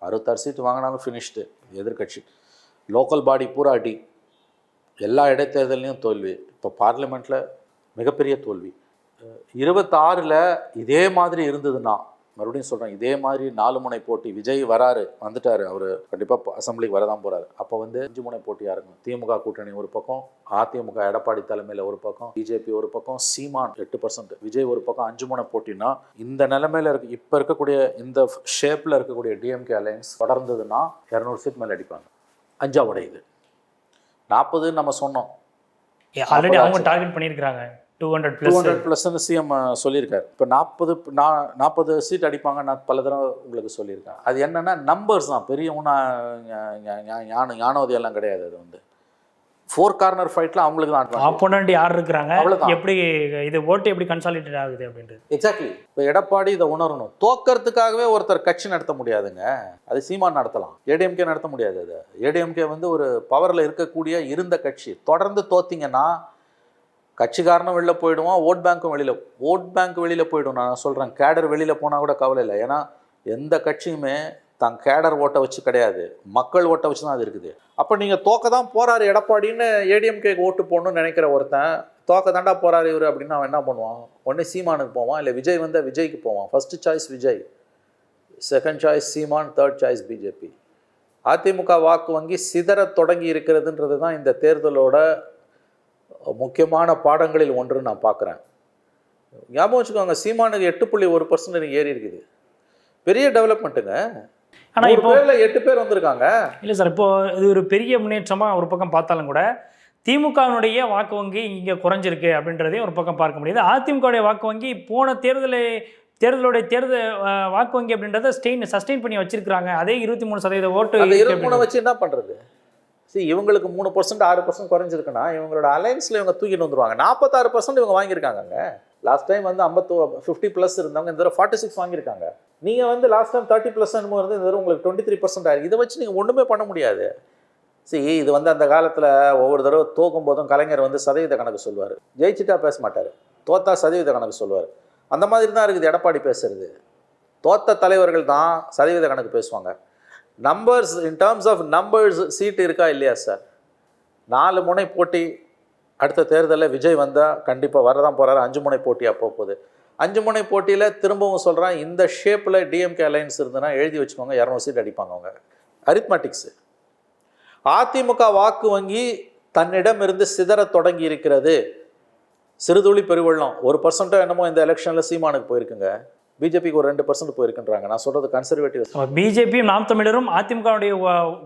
அறுபத்தாறு சீட்டு வாங்கினாலும் ஃபினிஷ்டு எதிர்க்கட்சி. லோக்கல் பாடி பூரா அடி. எல்லா இடைத்தேர்தலையும் தோல்வி. இப்போ பார்லிமெண்ட்டில் மிகப்பெரிய தோல்வி. இருபத்தாறில் இதே மாதிரி இருந்ததுன்னா மறுபடியும் சொல்கிறேன் இதே மாதிரி நாலு முனை போட்டி விஜய் வராரு வந்துட்டாரு அவர் கண்டிப்பாக அசம்பிளிக்கு வரதான் போறாரு. அப்போ வந்து அஞ்சு முனை போட்டியாக இருக்கும் திமுக கூட்டணி ஒரு பக்கம் அதிமுக எடப்பாடி தலைமையில் ஒரு பக்கம் பிஜேபி ஒரு பக்கம் சீமான் எட்டு பர்சன்ட் விஜய் ஒரு பக்கம் அஞ்சு முனை போட்டினா இந்த நிலைமையில இருக்கு இப்போ இருக்கக்கூடிய இந்த ஷேப்பில் இருக்கக்கூடிய டிஎம்கே அலையன்ஸ் தொடர்ந்ததுன்னா இரநூறு சீட் மேலே அடிப்பாங்க. அஞ்சா உடையுது நாற்பது நம்ம சொன்னோம். ஆல்ரெடி அவங்க டார்கெட் பண்ணியிருக்காங்க டூ ஹண்ட்ரட் டூ ஹண்ட்ரட் ப்ளஸ்ன்னு சிஎம் சொல்லியிருக்காரு. இப்போ நாற்பது நா நாற்பது சீட் அடிப்பாங்க நான் பல தடவை உங்களுக்கு சொல்லியிருக்கேன். அது என்னென்னா நம்பர்ஸ் தான். பெரிய ஒன்றா ஞான ஞானோதயெல்லாம் கிடையாது அது வந்து. ஃபோர் கார்னர் ஃபைட்டில் அவங்களுக்கு தான். ஆப்போனண்ட் யார் இருக்கிறாங்க அவ்வளவுதான். எப்படி இது ஓட்டு எப்படி கன்சாலிடேட் ஆகுது அப்படின்றது. எக்ஸாக்ட்லி இப்போ எடப்பாடி இதை உணரணும். தோக்கறதுக்காகவே ஒருத்தர் கட்சி நடத்த முடியாதுங்க. அது சீமான் நடத்தலாம். ஏடிஎம்கே நடத்த முடியாது அது. ஏடிஎம்கே வந்து ஒரு பவரில் இருக்கக்கூடிய இருந்த கட்சி. தொடர்ந்து தோத்தீங்கன்னா கட்சிக்காரனும் வெளில போயிடுவான் ஓட் பேங்க்கும் வெளியில் ஓட் பேங்க் வெளியில் போயிடும். நான் சொல்கிறேன் கேடர் வெளியில் போனால் கூட கவலை இல்லை. ஏன்னா எந்த கட்சியுமே தன் கேடர் ஓட்டை வச்சு கிடையாது. மக்கள் ஓட்டை வச்சு தான் அது இருக்குது. அப்போ நீங்கள் தோக்க தான் போகிறாரு எடப்பாடின்னு ஏடிஎம்கே ஓட்டு போடணும்னு நினைக்கிற ஒருத்தன் தோக்க தாண்டா போகிறாரு இவர் அப்படின்னு அவன் என்ன பண்ணுவான்? ஒன்று சீமானுக்கு போவான் இல்லை விஜய் வந்தால் விஜய்க்கு போவான். First choice Vijay second choice Seeman third choice BJP AIADMK வாக்கு வங்கி சிதற தொடங்கி இருக்கிறதுன்றது தான் இந்த தேர்தலோட முக்கியமான பாடங்களில் ஒன்று நான் பார்க்குறேன். ஞாபகம் வச்சுக்கோங்க சீமானுக்கு எட்டு புள்ளி ஒரு பர்சன்ட் ஏறி இருக்குது. பெரிய டெவலப்மெண்ட்டுங்க ஆனா நூறு இப்போ எட்டு பேர் வந்திருக்காங்க. இல்லை சார் இப்போ இது ஒரு பெரிய முன்னேற்றமாக ஒரு பக்கம் பார்த்தாலும் கூட திமுகவினுடைய வாக்கு வங்கி இங்கே குறைஞ்சிருக்கு அப்படின்றதையும் ஒரு பக்கம் பார்க்க முடியுது. அதிமுகவுடைய வாக்கு வங்கி போன தேர்தலை தேர்தலுடைய தேர்தல் வாக்கு வங்கி அப்படின்றத ஸ்டெயின் சஸ்டெயின் பண்ணி வச்சிருக்காங்க அதே இருபத்தி மூணு சதவீத ஓட்டு இருபத்தி மூணு. வச்சு என்ன பண்றது? சரி இவங்களுக்கு மூணு பர்சன்ட் ஆறு பர்சன்ட் குறைஞ்சிருக்குன்னா இவங்களோட அலையன்ஸில் இவங்க தூக்கிட்டு வந்துருவாங்க. நாற்பத்தாறு பர்சன்ட் இவங்க வாங்கியிருக்காங்க லாஸ்ட் டைம் வந்து ஐம்பத்தோ ஃபிஃப்டி ப்ளஸ் இருந்தவங்க இந்த தடவை ஃபார்ட்டி சிக்ஸ் வாங்கியிருக்காங்க. நீங்கள் வந்து லாஸ்ட் டைம் தேர்ட்டி ப்ளஸ் என்னமோ இருந்து இந்த தடவை உங்களுக்கு டுவெண்ட்டி த்ரீ பர்சன்ட் ஆயிருக்கு. இதை வச்சு நீங்கள் ஒன்றுமே பண்ண முடியாது. சரி இது வந்து அந்த காலத்தில் ஒவ்வொரு தடவை தோக்கும் போதும் கலைஞர் வந்து சதவீத கணக்கு சொல்லுவார். ஜெயிச்சிட்டா பேச மாட்டார். தோத்தா சதவீத கணக்கு சொல்லுவார். அந்த மாதிரி தான் இருக்குது எடப்பாடி பேசுறது. தோத்த தலைவர்கள் தான் சதவீத கணக்கு பேசுவாங்க. Numbers in terms of numbers seat இருக்கா இல்லையா சார் நாலு முனை போட்டி அடுத்த தேர்தலில் விஜய் வந்தால் கண்டிப்பாக வரதான் போகிறாரு அஞ்சு முனை போட்டியாக போக போகுது அஞ்சு முனை போட்டியில் திரும்பவும் சொல்கிறேன் இந்த ஷேப்பில் டிஎம்கே அலைன்ஸ் இருந்ததுன்னா எழுதி வச்சுக்கோங்க இரநூறு சீட் அடிப்பாங்க அவங்க. அரித்மெட்டிக்ஸு அதிமுக வாக்கு வங்கி தன்னிடம் இருந்து சிதற தொடங்கி இருக்கிறது. சிறுதுளி பெருவெள்ளம். ஒரு பர்சன்ட்டோ என்னமோ இந்த எலெக்ஷனில் சீமானுக்கு போயிருக்குங்க. பிஜேபிக்கு ஒரு ரெண்டு பர்சன்ட் போயிருக்குன்றாங்க. நான் சொல்கிறது கன்சர்வேட்டிவ் பிஜேபியும் நாம் தமிழரும் அதிமுகவுடைய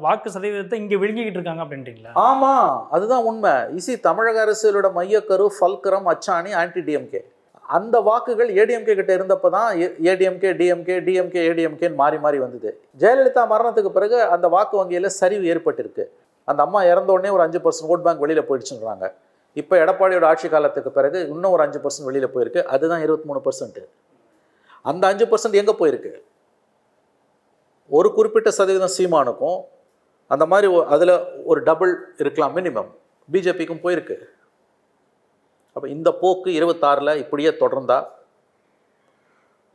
வாக்கு சதவீதத்தை இங்கே விழுங்கிக்கிட்டு இருக்காங்க அப்படின்றீங்களா? ஆமா அதுதான் உண்மை. இசி தமிழக அரசியலோட மையக்கரு ஃபல்கரம் அச்சாணி ஆன்டி டிஎம்கே அந்த வாக்குகள் ஏடிஎம்கே கிட்ட இருந்தப்போ தான் ஏடிஎம்கே டிஎம்கே டிஎம்கே ஏடிஎம்கேன்னு மாறி மாறி வந்தது. ஜெயலலிதா மரணத்துக்கு பிறகு அந்த வாக்கு வங்கியில் சரிவு ஏற்பட்டிருக்கு. அந்த அம்மா இறந்த உடனே ஒரு அஞ்சு பர்சன்ட் ஓட் பேங்க் வெளியில் போயிடுச்சுன்றாங்க. இப்போ எடப்பாடியோட ஆட்சி காலத்துக்கு பிறகு இன்னும் ஒரு அஞ்சு பர்சன்ட் வெளியில் போயிருக்கு. அதுதான் இருபத்தி மூணு பர்சன்ட் அந்த அஞ்சு பர்சன்ட் எங்கே போயிருக்கு? ஒரு குறிப்பிட்ட சதவீதம் சீமானுக்கும் அந்த மாதிரி அதில் ஒரு டபுள் இருக்கலாம் மினிமம் பிஜேபிக்கும் போயிருக்கு. அப்போ இந்த போக்கு இருபத்தாறில் இப்படியே தொடர்ந்தா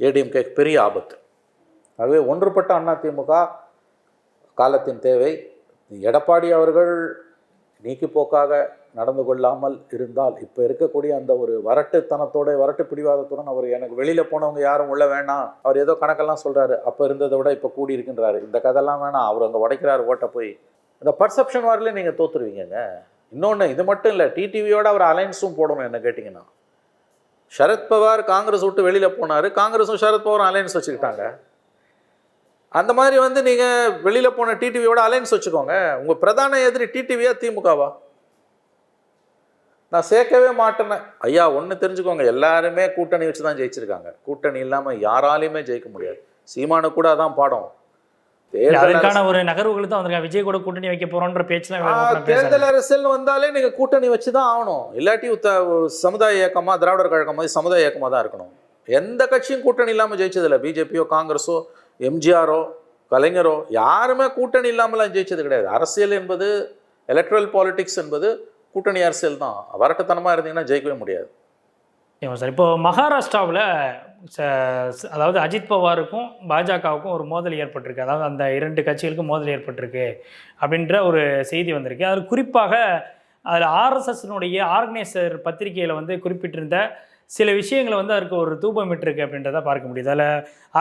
ஏடிஎம்கே பெரிய ஆபத்து. ஆகவே ஒன்றுபட்ட அண்ணா திமுக காலத்தின் தேவை. எடப்பாடி அவர்கள் நீக்கி போக்காக நடந்து கொள்ளாமல் இருந்தால் இப்போ இருக்கக்கூடிய அந்த ஒரு வரட்டுத்தனத்தோட வரட்டு பிடிவாதத்துடன் அவர் எனக்கு வெளியில் போனவங்க யாரும் உள்ள வேணாம். அவர் ஏதோ கணக்கெல்லாம் சொல்கிறாரு அப்போ இருந்ததை விட இப்போ கூடி இருக்கின்றாரு இந்த கதைலாம் வேணாம். அவர் அங்கே உடைக்கிறாரு ஓட்ட போய். அந்த பர்செப்ஷன் வாரிலே நீங்கள் தோற்றுருவீங்கங்க இன்னொன்று இது மட்டும் இல்லை டிடிவியோட அவர் அலைன்ஸும் போடணும் என்ன கேட்டிங்கன்னா. சரத்பவார் காங்கிரஸ் விட்டு வெளியில் போனார். காங்கிரஸும் சரத்பவாரும் அலைன்ஸ் வச்சுக்கிட்டாங்க. அந்த மாதிரி வந்து நீங்கள் வெளியில் போன டிடிவியோட அலைன்ஸ் வச்சுக்கோங்க. உங்கள் பிரதான எதிரி டிடிவியா திமுகவா நான் சேர்க்கவே மாட்டேனே. ஐயா ஒன்று தெரிஞ்சுக்கோங்க. எல்லாருமே கூட்டணி வச்சு தான் ஜெயிச்சிருக்காங்க. கூட்டணி இல்லாமல் யாராலையுமே ஜெயிக்க முடியாது. சீமானு கூட அதான் பாடம். அதற்கான ஒரு நகர்வுகள் தான் வந்திருக்காங்க. விஜய் கூட கூட்டணி வைக்க போறோன்ற பேச்சுலாம் தேர்தல் அரசியல் வந்தாலே நீங்க கூட்டணி வச்சு தான் ஆகணும். இல்லாட்டி சமுதாய இயக்கமா திராவிடர் கழகம் மாதிரி சமுதாய இயக்கமா தான் இருக்கணும். எந்த கட்சியும் கூட்டணி இல்லாமல் ஜெயிச்சதில்லை. பிஜேபியோ காங்கிரஸோ எம்ஜிஆரோ கலைஞரோ யாருமே கூட்டணி இல்லாமலாம் ஜெயிச்சது கிடையாது. அரசியல் என்பது எலக்ட்ரல் பாலிடிக்ஸ் என்பது கூட்டணி அரசியல் தான். வரட்டுத்தனமாக இருந்தீங்கன்னா ஜெயிக்கவே முடியாது. ஏமா சார் இப்போ மகாராஷ்டிராவில் அதாவது அஜித் பவாருக்கும் பாஜகவுக்கும் ஒரு மோதல் ஏற்பட்டிருக்கு. அதாவது அந்த இரண்டு கட்சிகளுக்கும் மோதல் ஏற்பட்டிருக்கு அப்படின்ற ஒரு செய்தி வந்திருக்கு. அது குறிப்பாக அதில் ஆர்எஸ்எஸ்னுடைய ஆர்கனைசர் பத்திரிகையில் வந்து குறிப்பிட்டிருந்த சில விஷயங்களை வந்து அதற்கு ஒரு தூபமிட்டிருக்கு அப்படின்றத பார்க்க முடியுது. அதில்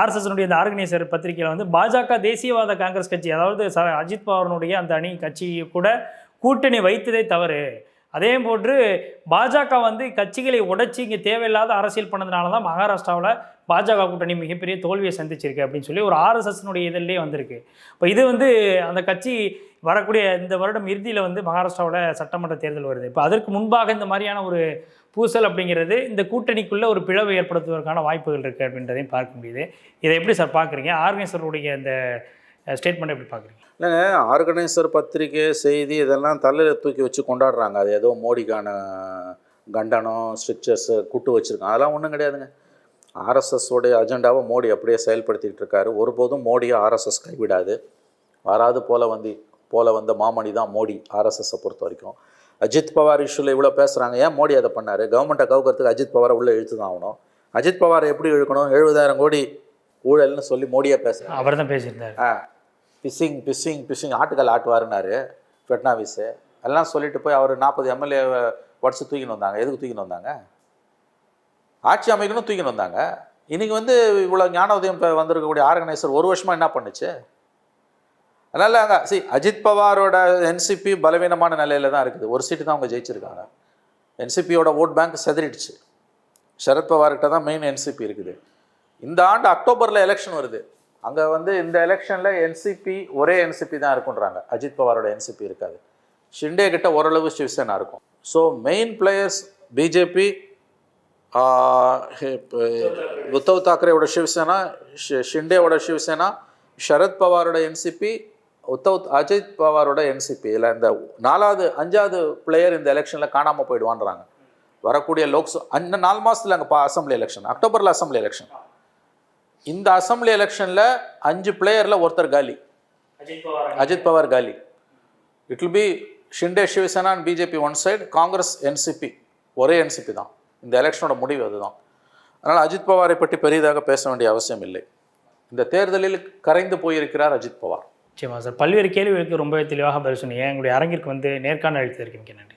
ஆர்எஸ்எஸ்னுடைய இந்த ஆர்கனைசர் பத்திரிகையில் வந்து பாஜக தேசியவாத காங்கிரஸ் கட்சி அதாவது ச அஜித் பவாரனுடைய அந்த அணி கட்சி கூட கூட்டணி வைத்ததே தவறு. அதே போன்று பாஜக வந்து கட்சிகளை உடைச்சி இங்கே தேவையில்லாத அரசியல் பண்ணதுனால தான் மகாராஷ்டிராவில் பாஜக கூட்டணி மிகப்பெரிய தோல்வியை சந்திச்சிருக்கு அப்படின்னு சொல்லி ஒரு ஆர்எஸ்எஸ்னுடைய இதழ்லே வந்திருக்கு. இப்போ இது வந்து அந்த கட்சி வரக்கூடிய இந்த வருடம் இறுதியில் வந்து மகாராஷ்டிராவில் சட்டமன்ற தேர்தல் வருது. இப்போ அதற்கு முன்பாக இந்த மாதிரியான ஒரு பூசல் அப்படிங்கிறது இந்த கூட்டணிக்குள்ளே ஒரு பிளவு ஏற்படுத்துவதற்கான வாய்ப்புகள் இருக்குது அப்படின்றதையும் பார்க்க முடியுது. இதை எப்படி சார் பார்க்குறீங்க? ஆர்கனைசருடைய இந்த ஸ்டேட்மெண்ட் எப்படி பார்க்குறீங்க? இல்லைங்க ஆர்கனைசர் பத்திரிகை செய்தி இதெல்லாம் தலையில் தூக்கி வச்சு கொண்டாடுறாங்க. அது ஏதோ மோடிக்கான கண்டனம் ஸ்ட்ரிக்சர்ஸு கூட்டு வச்சுருக்காங்க. அதெல்லாம் ஒன்றும் கிடையாதுங்க. உடைய அஜெண்டாவை மோடி அப்படியே செயல்படுத்திக்கிட்டு இருக்காரு. ஒருபோதும் மோடியை ஆர்எஸ்எஸ் கைவிடாது. வராது போல வந்து போல வந்த மாமணி தான் மோடி ஆர்எஸ்எஸ்ஸை பொறுத்த வரைக்கும். அஜித் பவார் இஷ்யூவில் இவ்வளோ பேசுகிறாங்க ஏன் மோடி அதை பண்ணார்? கவர்மெண்ட்டை கவுக்கிறதுக்கு அஜித் பவாரை உள்ளே இழுத்து தான் ஆகணும். அஜித் பவாரை எப்படி இழுக்கணும்? எழுபதாயிரம் கோடி ஊழல்னு சொல்லி மோடியே பேசுகிறாங்க அவர் தான் பேசியிருந்தார். ஆ. பிசிங் பிசிங் பிசிங் ஆட்டுக்கல் ஆட்டுவாருனாரு ஃபட்னாவிஸு. எல்லாம் சொல்லிட்டு போய் அவர் நாற்பது எம்எல்ஏ உடச்சு தூக்கின்னு வந்தாங்க. எதுக்கு தூக்கின்னு வந்தாங்க? ஆட்சி அமைக்கணும் தூக்கின்னு வந்தாங்க. இன்றைக்கி வந்து இவ்வளோ ஞான உதயம் இப்போ வந்திருக்கக்கூடிய ஆர்கனைசர் ஒரு வருஷமாக என்ன பண்ணுச்சு? அதனால் அங்கே சி அஜித் பவாரோட என்சிபி பலவீனமான நிலையில தான் இருக்குது. ஒரு சீட்டு தான் அவங்க ஜெயிச்சிருக்காங்க. என்சிபியோட ஓட் பேங்க் செதறிடுச்சு. சரத்பவார்கிட்ட தான் மெயின் என்சிபி இருக்குது. இந்த ஆண்டு அக்டோபரில் எலெக்ஷன் வருது. அங்கே வந்து இந்த எலெக்ஷனில் என்சிபி ஒரே என்சிபி தான் இருக்குன்றாங்க. அஜித் பவாரோட என்சிபி இருக்காது. ஷிண்டே கிட்ட ஓரளவு சிவசேனா இருக்கும். So main players BJP Uddhav தாக்கரேவோட Shiv Sena ஷி- ஷிண்டேவோட சிவசேனா சரத் பவாரோட என்சிபி உத்தவ் அஜித் பவாரோட என்சிபி இல்லை இந்த நாலாவது அஞ்சாவது பிளேயர் இந்த எலெக்ஷனில் காணாமல் போயிடுவான்றாங்க. வரக்கூடிய லோக்சபா அந்த நாலு மாதத்தில் அங்கே அசம்பிளி எலெக்ஷன் அக்டோபரில் அசம்பிளி எலெக்ஷன். இந்த அசம்பிளி எலெக்ஷனில் அஞ்சு பிளேயரில் ஒருத்தர் காலி. அஜித் பவார் காலி. It will be Shinde Shiv Sena and BJP one side Congress NCP ஒரே என்சிபி தான். இந்த எலெக்ஷனோட முடிவு அதுதான். அதனால் அஜித் பவாரை பற்றி பெரிதாக பேச வேண்டிய அவசியம் இல்லை. இந்த தேர்தலில் கரைந்து போயிருக்கிறார் அஜித் பவார். நிச்சயமா சார். பல்வேறு கேள்விகளுக்கு ரொம்பவே தெளிவாக பதில் சொன்னீங்க. எங்களுடைய அரங்கிற்கு வந்து நேர்காணல் அளித்ததற்கு மிக்க நன்றி